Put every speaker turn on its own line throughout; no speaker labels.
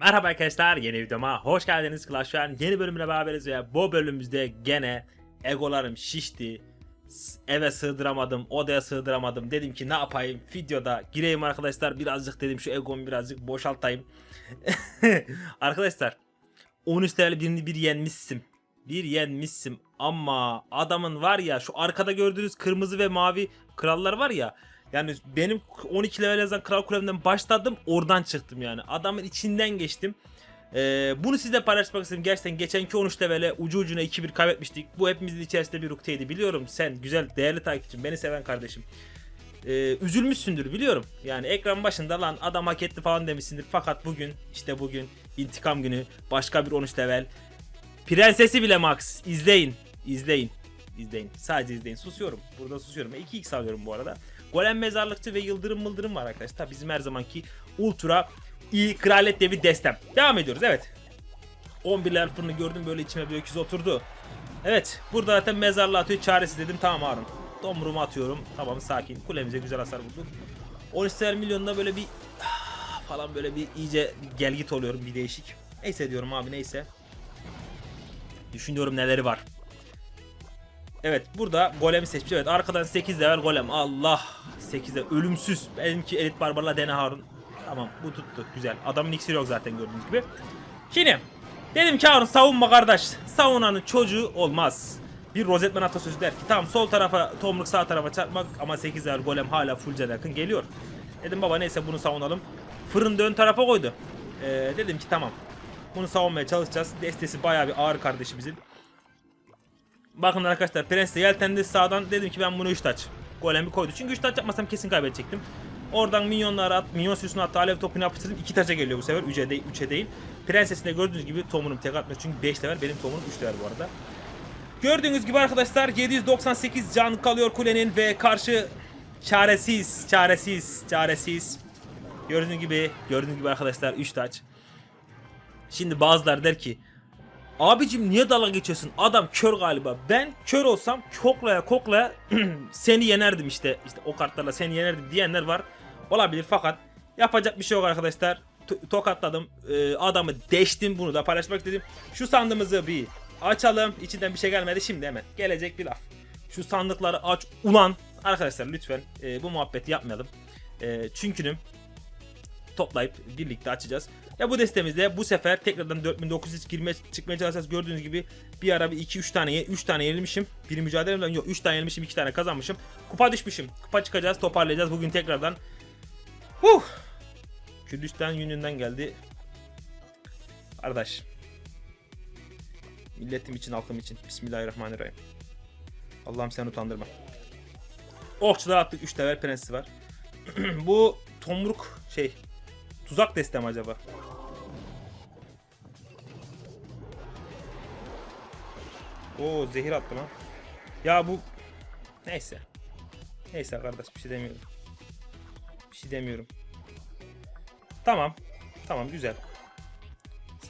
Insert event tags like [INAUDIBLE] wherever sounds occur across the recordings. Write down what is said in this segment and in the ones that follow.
Merhaba arkadaşlar yeni videoma hoş geldiniz. Clash Royale yeni bölümüne beraberiz ve bu bölümümüzde gene egolarım şişti. Eve sığdıramadım odaya sığdıramadım. Dedim ki ne yapayım? Videoda gireyim arkadaşlar. Birazcık dedim şu egomu birazcık boşaltayım. [LAUGHS] Arkadaşlar 13 level birini bir yenmişsim. Bir yenmişsim ama adamın var ya şu arkada gördüğünüz kırmızı ve mavi krallar var ya yani benim 12 level yazan kral kulemden başladım oradan çıktım yani. Adamın içinden geçtim. Ee, bunu sizle paylaşmak istedim. Gerçekten geçenki 13 levele ucu ucuna 2-1 kaybetmiştik. Bu hepimizin içerisinde bir ukteydi. Biliyorum sen güzel değerli takipçim beni seven kardeşim. Ee, üzülmüşsündür biliyorum. Yani ekran başında lan adam hak etti falan demişsindir. Fakat bugün işte bugün intikam günü başka bir 13 level. Prensesi bile Max izleyin. izleyin. izleyin. Sadece izleyin. Susuyorum. Burada susuyorum. 2x alıyorum bu arada. Golem mezarlıkçı ve yıldırım mıldırım var arkadaşlar. Bizim her zamanki ultra iyi kraliyet devi destem. Devam ediyoruz evet. 11'ler fırını gördüm böyle içime bir öküz oturdu. Evet burada zaten mezarlığı atıyor çaresiz dedim tamam Harun. Domrumu atıyorum tamam sakin kulemize güzel hasar bulduk. 13 milyonda böyle bir ah, falan böyle bir iyice bir gel git oluyorum bir değişik. Neyse diyorum abi neyse. Düşünüyorum neleri var. Evet burada golemi seçmiş. Evet arkadan 8 level golem. Allah 8'de ölümsüz. Benimki elit barbarla dene Harun. Tamam bu tuttu güzel. Adamın iksiri yok zaten gördüğünüz gibi. Şimdi dedim ki Harun savunma kardeş. Savunanın çocuğu olmaz. Bir rozetman atasözü der ki tamam sol tarafa tomruk sağ tarafa çarpmak ama 8 level golem hala full can yakın geliyor. Dedim baba neyse bunu savunalım. Fırın da ön tarafa koydu. Ee, dedim ki tamam. Bunu savunmaya çalışacağız. Destesi bayağı bir ağır kardeşimizin. Bakın arkadaşlar Prens de yeltendi sağdan dedim ki ben bunu 3 taç. Golemi koydu. Çünkü 3 taç yapmasam kesin kaybedecektim. Oradan minyonları at, minyon sürüsünü attı, alev topunu yapıştırdım. 2 taça geliyor bu sefer. 3'e değil, 3'e değil. Prensesinde gördüğünüz gibi tomunum tek atmıyor. Çünkü 5 level benim tomunum 3 level bu arada. Gördüğünüz gibi arkadaşlar 798 can kalıyor kulenin ve karşı çaresiz, çaresiz, çaresiz. Gördüğünüz gibi, gördüğünüz gibi arkadaşlar 3 taç. Şimdi bazılar der ki Abicim niye dalga geçiyorsun? Adam kör galiba. Ben kör olsam koklaya koklaya [CLEARS THROAT] seni yenerdim işte. İşte o kartlarla seni yenerdim diyenler var. Olabilir fakat yapacak bir şey yok arkadaşlar. To- tokatladım. Ee, adamı deştim bunu da paylaşmak istedim. Şu sandığımızı bir açalım. İçinden bir şey gelmedi şimdi hemen. Gelecek bir laf. Şu sandıkları aç ulan. Arkadaşlar lütfen e, bu muhabbeti yapmayalım. E, çünkü toplayıp birlikte açacağız. Ya bu destemizde bu sefer tekrardan 4900 girmeye çıkmaya çalışacağız. Gördüğünüz gibi bir ara bir 2-3 tane 3 tane yenilmişim. Bir mücadelemden yok 3 tane yenilmişim 2 tane kazanmışım. Kupa düşmüşüm. Kupa çıkacağız toparlayacağız bugün tekrardan. Huh. Kürdistan yönünden geldi. Kardeş. Milletim için halkım için. Bismillahirrahmanirrahim. Allah'ım sen utandırma. Okçular attık 3 level prensi var. [CLEARS THROAT] bu tomruk şey Tuzak destem acaba? Oo zehir attı lan. Ya bu neyse. Neyse kardeş bir şey demiyorum. Bir şey demiyorum. Tamam. Tamam güzel.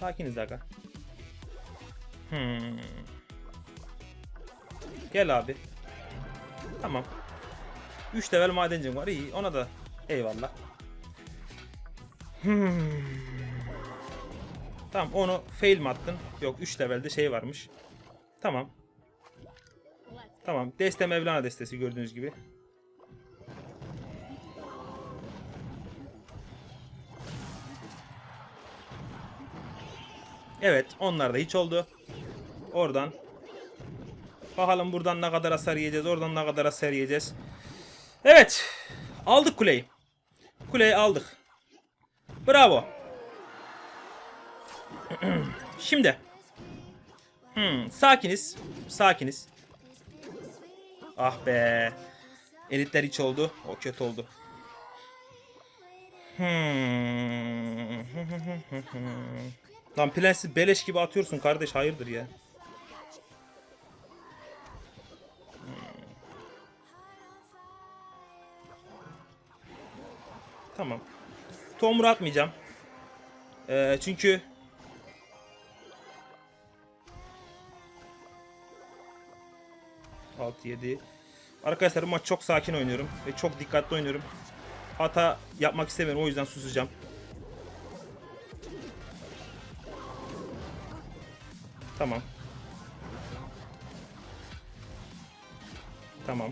Sakiniz aga. Hmm. Gel abi. Tamam. 3 level madencim var iyi ona da eyvallah. Hmm. Tamam onu fail mi attın? Yok 3 levelde şey varmış. Tamam. Tamam. Deste Mevlana destesi gördüğünüz gibi. Evet onlar da hiç oldu. Oradan. Bakalım buradan ne kadar hasar yiyeceğiz. Oradan ne kadar hasar yiyeceğiz. Evet. Aldık kuleyi. Kuleyi aldık. Bravo. [CLEARS THROAT] Şimdi. Hmm, sakiniz. Sakiniz. Ah be. Elitler hiç oldu. O kötü oldu. Hmm. [LAUGHS] Lan prensi beleş gibi atıyorsun kardeş hayırdır ya. Hmm. Tamam. Tomru atmayacağım. Ee, çünkü Altı yedi. Arkadaşlar bu maç çok sakin oynuyorum ve çok dikkatli oynuyorum. Hata yapmak istemiyorum o yüzden susacağım. Tamam. Tamam.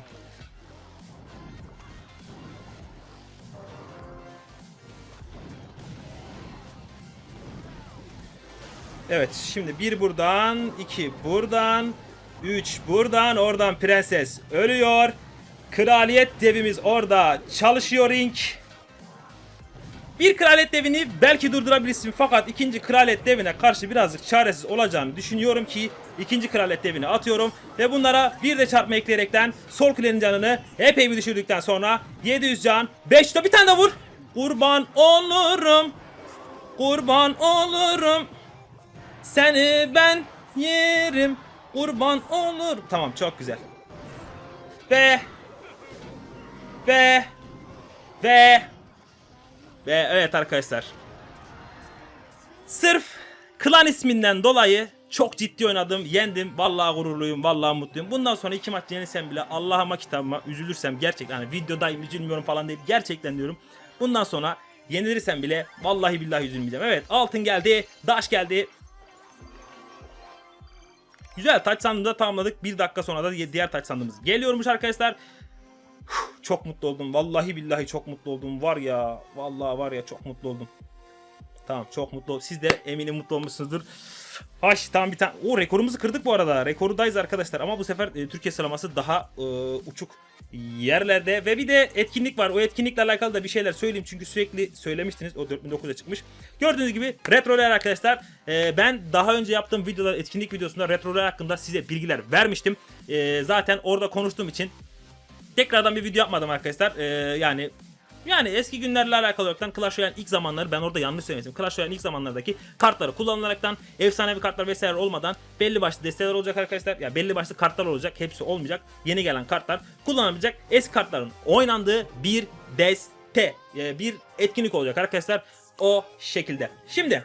Evet şimdi bir buradan, iki buradan, üç buradan, oradan prenses ölüyor. Kraliyet devimiz orada çalışıyor ring. Bir kraliyet devini belki durdurabilirsin fakat ikinci kraliyet devine karşı birazcık çaresiz olacağını düşünüyorum ki ikinci kraliyet devini atıyorum ve bunlara bir de çarpma ekleyerekten sol kulenin canını epey bir düşürdükten sonra 700 can 5 bir tane de vur. Kurban olurum. Kurban olurum. Seni ben yerim. Kurban olur. Tamam çok güzel. Ve ve ve ve evet arkadaşlar. Sırf klan isminden dolayı çok ciddi oynadım, yendim. Vallahi gururluyum, vallahi mutluyum. Bundan sonra iki maç yenilsem bile Allah'ıma kitabıma üzülürsem gerçekten hani videodayım üzülmüyorum falan değil. Gerçekten diyorum. Bundan sonra yenilirsem bile vallahi billahi üzülmeyeceğim. Evet altın geldi, daş geldi. Güzel taç sandığını da tamamladık. Bir dakika sonra da diğer taç sandığımız geliyormuş arkadaşlar. Çok mutlu oldum. Vallahi billahi çok mutlu oldum. Var ya. Vallahi var ya çok mutlu oldum. Tamam çok mutlu. Siz de eminim mutlu olmuşsunuzdur. Haş tamam bir tane. O rekorumuzu kırdık bu arada. Rekordayız arkadaşlar ama bu sefer e, Türkiye sıralaması daha e, uçuk yerlerde ve bir de etkinlik var. O etkinlikle alakalı da bir şeyler söyleyeyim çünkü sürekli söylemiştiniz. O 4900'e çıkmış. Gördüğünüz gibi retrolar arkadaşlar. E, ben daha önce yaptığım videoda etkinlik videosunda retrolar hakkında size bilgiler vermiştim. E, zaten orada konuştuğum için tekrardan bir video yapmadım arkadaşlar. Ee, yani yani eski günlerle alakalı olaraktan Clash Royale ilk zamanları ben orada yanlış söylemiştim. Clash Royale ilk zamanlardaki kartları kullanılaraktan efsanevi kartlar vesaire olmadan belli başlı desteler olacak arkadaşlar. Ya belli başlı kartlar olacak. Hepsi olmayacak. Yeni gelen kartlar kullanabilecek eski kartların oynandığı bir deste, e, bir etkinlik olacak arkadaşlar. O şekilde. Şimdi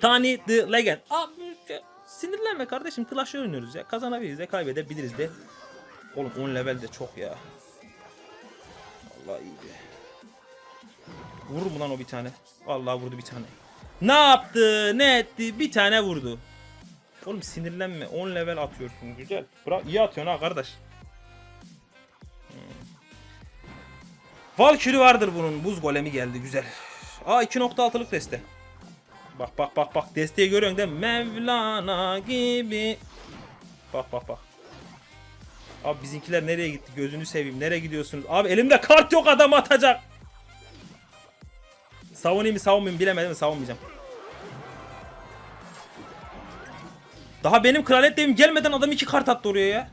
Tani the Legend. Abi sinirlenme kardeşim. Clash oynuyoruz ya. Kazanabiliriz de kaybedebiliriz de. Oğlum 10 level de çok ya. Allah iyi be. Vurur mu lan o bir tane? Vallahi vurdu bir tane. Ne yaptı? Ne etti? Bir tane vurdu. Oğlum sinirlenme. 10 level atıyorsun. Güzel. Bırak iyi atıyorsun ha kardeş. Hmm. Valkyrie vardır bunun. Buz golemi geldi. Güzel. Aa 2.6'lık deste. Bak bak bak bak. Desteği görüyorsun değil mi? Mevlana gibi. Bak bak bak. Abi bizimkiler nereye gitti? Gözünü seveyim. Nereye gidiyorsunuz? Abi elimde kart yok adam atacak. Savunayım mı savunmayayım bilemedim savunmayacağım. Daha benim kraliyet devim gelmeden adam iki kart attı oraya ya.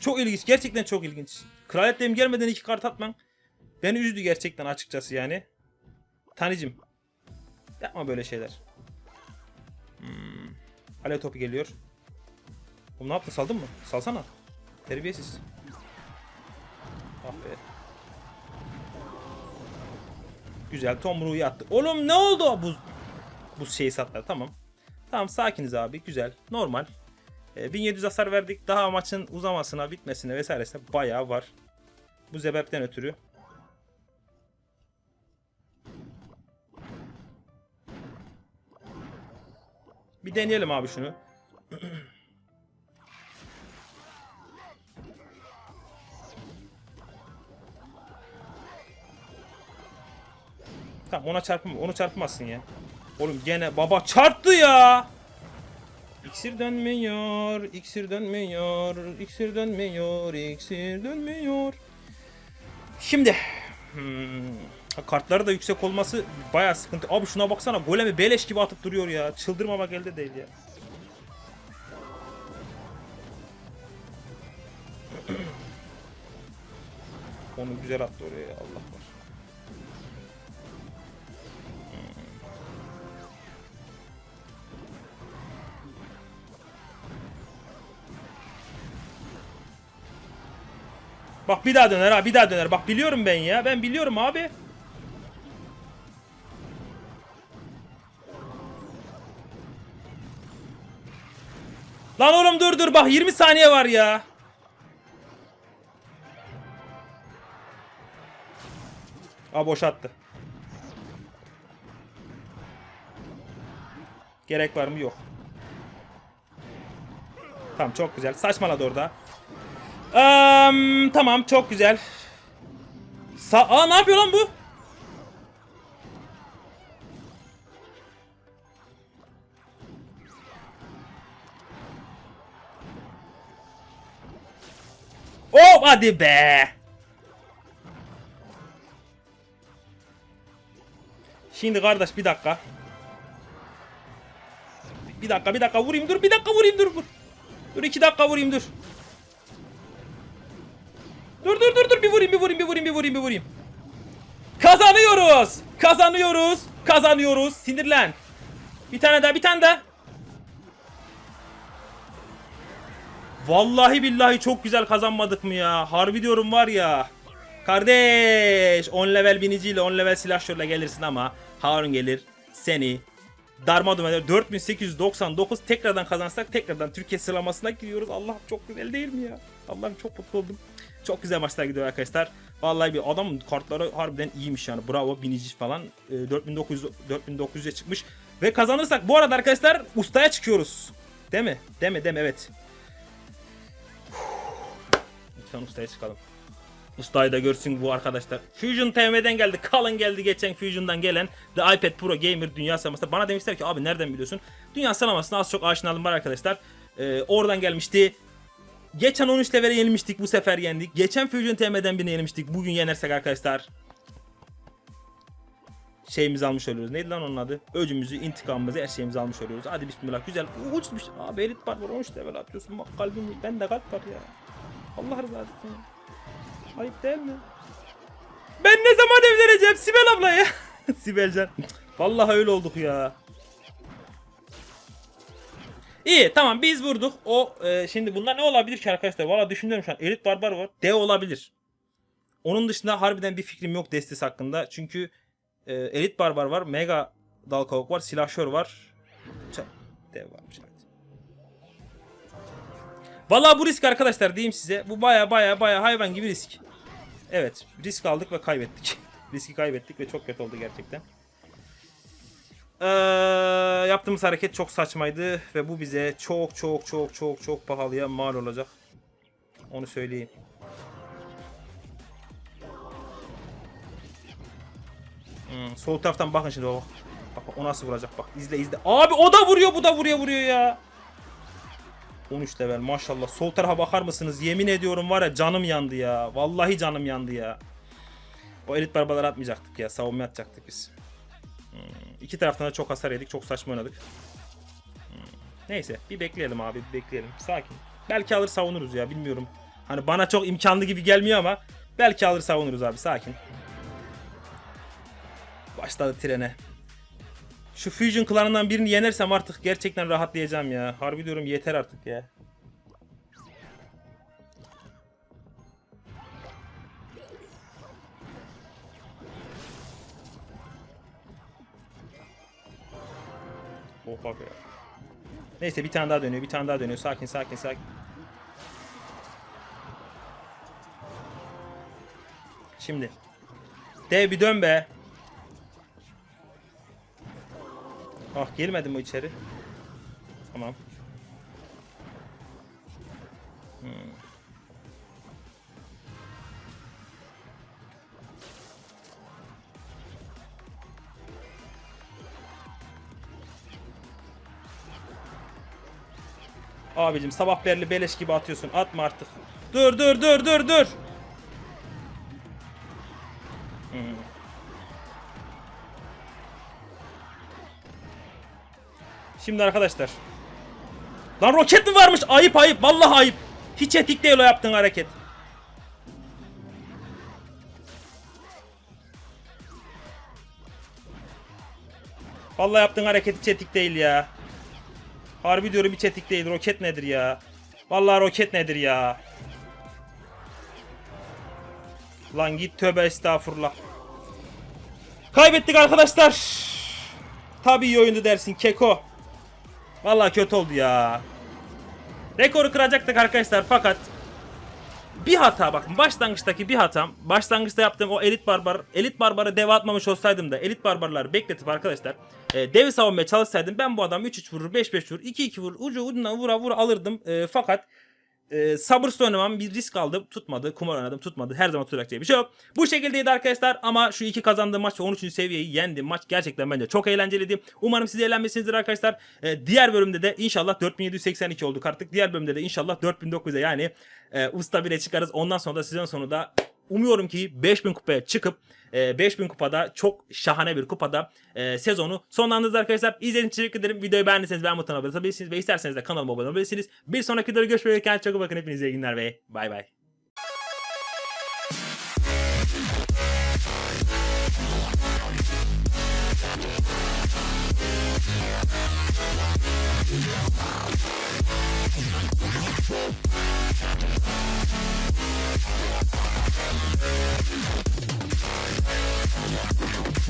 Çok ilginç. Gerçekten çok ilginç. Kraliyet devim gelmeden iki kart atman beni üzdü gerçekten açıkçası yani. Tanicim. Yapma böyle şeyler. Hmm. Alev topu geliyor. Oğlum ne yaptın saldın mı? Salsana. Terbiyesiz. Ah be. Güzel tomruğu attı. Oğlum ne oldu bu bu şeyi satlar tamam. Tamam sakiniz abi güzel normal. Ee, 1700 hasar verdik daha maçın uzamasına bitmesine vesairesine bayağı var. Bu sebepten ötürü. Bir deneyelim abi şunu. [CLEARS THROAT] Tamam ona çarpma. Onu çarpmazsın ya. Oğlum gene baba çarptı ya. İksir dönmüyor, iksir dönmüyor, iksir dönmüyor, iksir dönmüyor. Şimdi hmm, kartları da yüksek olması bayağı sıkıntı. Abi şuna baksana golemi beleş gibi atıp duruyor ya. Çıldırmamak elde değil ya. [CLEARS THROAT] Onu güzel attı oraya ya, Allah Bak bir daha döner ha bir daha döner. Bak biliyorum ben ya. Ben biliyorum abi. Lan oğlum dur dur bak 20 saniye var ya. Aa boşalttı. Gerek var mı? Yok. Tamam çok güzel. Saçmaladı orada. Eee, tamam çok güzel. Sa Aa ne yapıyor lan bu? Hop hadi be. Şimdi kardeş bir dakika. Bir dakika bir dakika vurayım dur bir dakika vurayım dur vur. Dur iki dakika vurayım dur. Dur dur dur dur bir vurayım bir vurayım bir vurayım bir vurayım bir vurayım. Kazanıyoruz. Kazanıyoruz. Kazanıyoruz. Sinirlen. Bir tane daha bir tane daha. Vallahi billahi çok güzel kazanmadık mı ya? Harbi diyorum var ya. Kardeş 10 level biniciyle 10 level silahşörle gelirsin ama Harun gelir seni darma duman eder. 4899 tekrardan kazansak tekrardan Türkiye sıralamasına giriyoruz. Allah'ım çok güzel değil mi ya? Allah'ım çok mutlu oldum. Çok güzel maçlar gidiyor arkadaşlar. Vallahi bir adamın kartları harbiden iyiymiş yani. Bravo binici falan. E, 4900 4900'e çıkmış. Ve kazanırsak bu arada arkadaşlar ustaya çıkıyoruz. Değil mi? Değil mi? Değil mi? Evet. Lütfen ustaya çıkalım. Ustayı da görsün bu arkadaşlar. Fusion TM'den geldi. Kalın geldi geçen Fusion'dan gelen The iPad Pro Gamer Dünya Sıralaması'nda. Bana demişler ki abi nereden biliyorsun? Dünya Sıralaması'na az çok aşinalığım var arkadaşlar. Ee, oradan gelmişti. Geçen 13 level'e yenilmiştik. Bu sefer yendik. Geçen Fusion TM'den birine yenilmiştik. Bugün yenersek arkadaşlar şeyimizi almış oluyoruz. Neydi lan onun adı? Öcümüzü, intikamımızı, her şeyimizi almış oluyoruz. Hadi bismillah. Güzel. Uçmuş. Abi elit var var. 13 level atıyorsun. Bak kalbim. Ben de kalp var ya. Allah rızası için. Ayıp değil mi? Ben ne zaman evleneceğim Sibel abla ya? [LAUGHS] Sibelcan. Vallahi öyle olduk ya. İyi tamam biz vurduk. O e, şimdi bunlar ne olabilir ki arkadaşlar? Valla düşünüyorum şu an. Elit barbar var. D olabilir. Onun dışında harbiden bir fikrim yok Destis hakkında. Çünkü e, Elit barbar var. Mega dal kavuk var. Silahşör var. Ç- Dev varmış. Valla bu risk arkadaşlar diyeyim size. Bu baya baya baya hayvan gibi risk. Evet risk aldık ve kaybettik. [LAUGHS] Riski kaybettik ve çok kötü oldu gerçekten. Ee, yaptığımız hareket çok saçmaydı ve bu bize çok çok çok çok çok pahalıya mal olacak. Onu söyleyeyim. Hmm, sol taraftan bakın şimdi bak. Bak o nasıl vuracak bak. izle izle. Abi o da vuruyor bu da vuruyor vuruyor ya. 13 level maşallah. Sol tarafa bakar mısınız? Yemin ediyorum var ya canım yandı ya. Vallahi canım yandı ya. O elit barbaları atmayacaktık ya. Savunma atacaktık biz. İki taraftan da çok hasar yedik. Çok saçma oynadık. Hmm, Neyse bir bekleyelim abi bir bekleyelim. Sakin. Belki alır savunuruz ya bilmiyorum. Hani bana çok imkanlı gibi gelmiyor ama belki alır savunuruz abi sakin. Başladı trene. Şu Fusion klanından birini yenersem artık gerçekten rahatlayacağım ya. Harbi diyorum yeter artık ya. Oha be. Neyse bir tane daha dönüyor, bir tane daha dönüyor. Sakin, sakin, sakin. Şimdi. Dev bir dön be. Ah girmedi mi içeri? Tamam. Abicim sabah berli beleş gibi atıyorsun. Atma artık. Dur dur dur dur dur. Hmm. Şimdi arkadaşlar. Lan roket mi varmış? Ayıp ayıp. Vallahi ayıp. Hiç etik değil o yaptığın hareket. Vallahi yaptığın hareket hiç etik değil ya. Harbi diyorum hiç etik değil. Roket nedir ya? Vallahi roket nedir ya? Lan git tövbe estağfurullah. Kaybettik arkadaşlar. Tabii iyi oyundu dersin Keko. Vallahi kötü oldu ya. Rekoru kıracaktık arkadaşlar fakat bir hata bakın başlangıçtaki bir hatam. Başlangıçta yaptığım o elit barbar elit barbara dev atmamış olsaydım da elit barbarları bekletip arkadaşlar e, devi savunmaya çalışsaydım ben bu adam 3-3 vurur 5-5 vurur 2-2 vurur ucu ucundan vura vura alırdım. E, fakat e, sabırsız oynamam bir risk aldım. Tutmadı kumar oynadım tutmadı. Her zaman tutacak diye bir şey yok. Bu şekildeydi arkadaşlar ama şu iki kazandığım maç ve 13. seviyeyi yendim. Maç gerçekten bence çok eğlenceliydi. Umarım siz eğlenmişsinizdir arkadaşlar. E, diğer bölümde de inşallah 4782 olduk artık. Diğer bölümde de inşallah 4900'e yani e, usta 1'e çıkarız. Ondan sonra da sezon sonunda umuyorum ki 5000 kupaya çıkıp e, 5000 kupada çok şahane bir kupada e, sezonu sonlandırırız arkadaşlar. İzlediğiniz için teşekkür ederim. Videoyu beğendiyseniz beğen butonuna basabilirsiniz ve isterseniz de kanalıma abone olabilirsiniz. Bir sonraki videoda görüşmek üzere. Kendinize çok iyi bakın. Hepinize iyi günler ve bay bay.